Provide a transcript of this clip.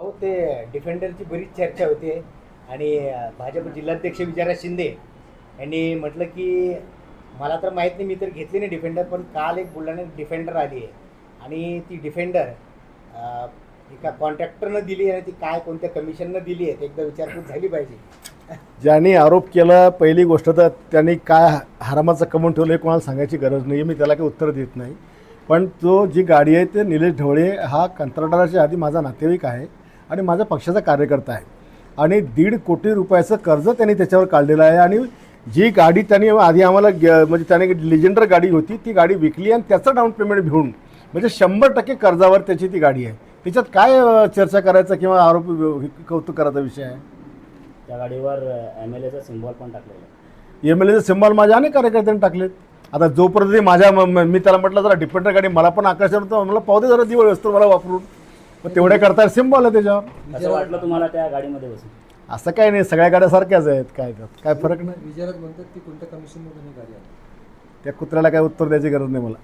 अहो ते डिफेंडरची बरीच चर्चा होते. आणि भाजप जिल्हाध्यक्ष विजयराज शिंदे यांनी म्हटलं की मला तर माहीत नाही मी तर घेतली नाही डिफेंडर पण काल एक बुलढाण्यात डिफेंडर आली आहे. आणि ती डिफेंडर एका कॉन्ट्रॅक्टरनं दिली आहे आणि ती काय कोणत्या कमिशननं दिली आहे एकदा विचारपूस झाली पाहिजे. ज्यांनी आरोप केला पहिली गोष्ट तर त्यांनी काय हरामाचं कमवून ठेवलं हे कोणाला सांगायची गरज नाही मी त्याला काही उत्तर देत नाही. पण तो जी गाडी आहे ते निलेश ढवळे हा कंत्राटदाराच्या आधी माझा नातेवाईक आहे. आणि माझा पक्षाचा कार्यकर्ता आहे. आणि दीड कोटी रुपयाचं कर्ज त्यांनी त्याच्यावर काढलेलं आहे. आणि जी गाडी त्यांनी आधी आम्हाला ग- म्हणजे त्याने लिजेंडर गाडी होती ती गाडी विकली आणि त्याचं डाऊन पेमेंट घेऊन म्हणजे शंभर टक्के कर्जावर त्याची ती गाडी आहे. त्याच्यात काय चर्चा करायचा किंवा आरोप कौतुक करायचा विषय आहे? त्या गाडीवर एम एल एचा सिम्बॉल पण टाकलेला आहे. एम एल एचे सिम्बॉल माझ्या अनेक कार्यकर्त्यांनी टाकलेत. आता जोपर्यंत ते माझ्या म- त्याला म्हटलं जरा डिपेंडर गाडी मला पण आकर्षण होतं मला पावते जरा दिवळ असतो मला वापरून. मग तेवढ्या करता सिम्बॉल आहे त्याच्यावर. असं वाटलं तुम्हाला त्या गाडीमध्ये बसून? असं काही नाही सगळ्या गाड्या सारख्याच आहेत काय त्यात काय फरक नाही. विजयराज म्हणतात की कोणत्या कमिशनमधून ही गाडी आली? त्या कुत्र्याला काय उत्तर द्यायची गरज नाही मला.